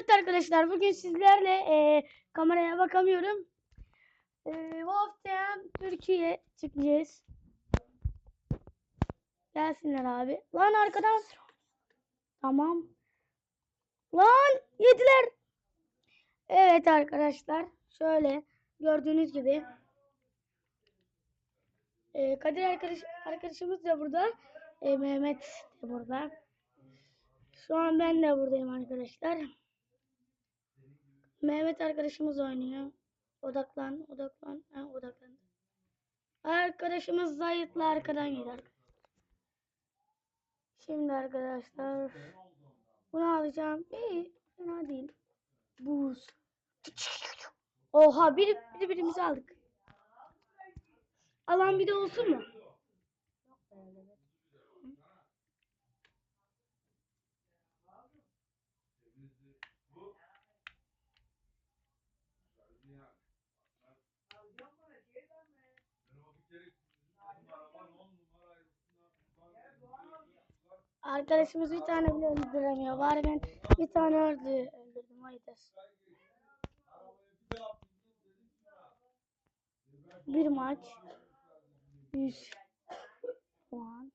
Evet arkadaşlar bugün sizlerle e, kameraya bakamıyorum. E, hafta Türkiye çıkacağız. Gelsinler abi. Lan arkadan. Tamam. Lan yediler. Evet arkadaşlar. Şöyle gördüğünüz gibi. E, Kadir arkadaş, arkadaşımız da burada. E, Mehmet de burada. Şu an ben de buradayım arkadaşlar. Mehmet arkadaşımız oynuyor. Odaklan, odaklan. Ha, odaklan. Arkadaşımız zayıfla arkadan gider. Şimdi arkadaşlar bunu alacağım. İyi, fena değil. Buz. Oha, bir, bir birimizi aldık. Alan bir de olsun mu? Arkadaşımız bir tane bile öldüremiyor. Bari ben bir tane öldü, öldürdüm. Haydi. Bir maç. 100 puan.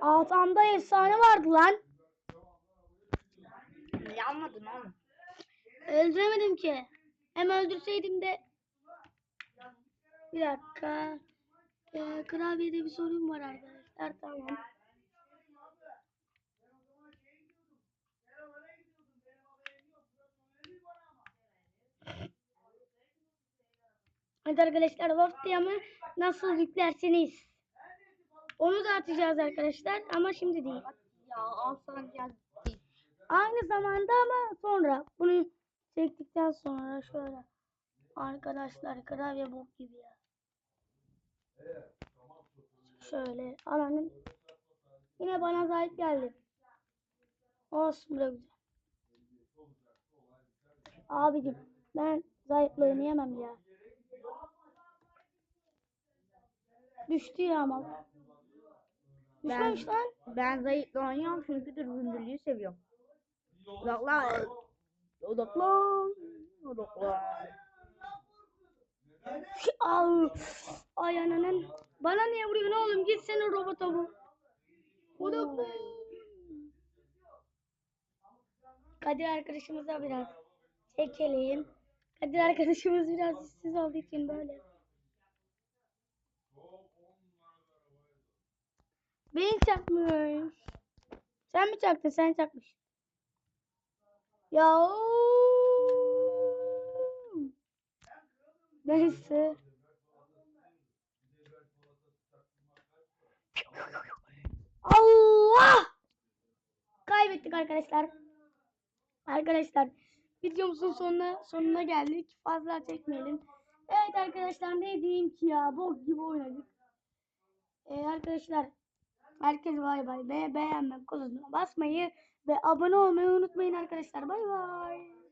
Altında efsane vardı lan. Yanmadın oğlum. Öldüremedim ki. Hem öldürseydim de. Bir dakika. Ee, klavyede bir sorun var arkadaşlar. Tamam. Evet arkadaşlar bu haftaya mı nasıl yüklerseniz. Onu da atacağız arkadaşlar ama şimdi değil. Ya. Aynı zamanda ama sonra bunu çektikten sonra şöyle arkadaşlar klavye bok gibi ya. Şöyle alanın yine bana zayıf geldi. Olsun bırak. Abicim ben zayıfla oynayamam ya. Düştü ya ama. Düşmemiş lan. Ben zayıfla oynuyorum çünkü dürbündürlüğü seviyorum. Odaklan. Odaklan. Odaklan. Al. Ay ananın. Bana niye vuruyorsun oğlum? Gitsene robota bu. Odaklan. Kadir arkadaşımıza biraz çekelim. Kadir arkadaşımız biraz işsiz olduğu için böyle. Beni çakmış. Sen mi çaktın? Sen çakmış. Ya. ooo. Neyse. Allah! Kaybettik arkadaşlar. Arkadaşlar videomuzun sonuna sonuna geldik. Fazla çekmeyelim. Evet arkadaşlar ne diyeyim ki ya bok gibi oynadık. Ee, arkadaşlar herkes bay bay. Be beğenmek konusuna basmayı ve abone olmayı unutmayın arkadaşlar. Bay bay.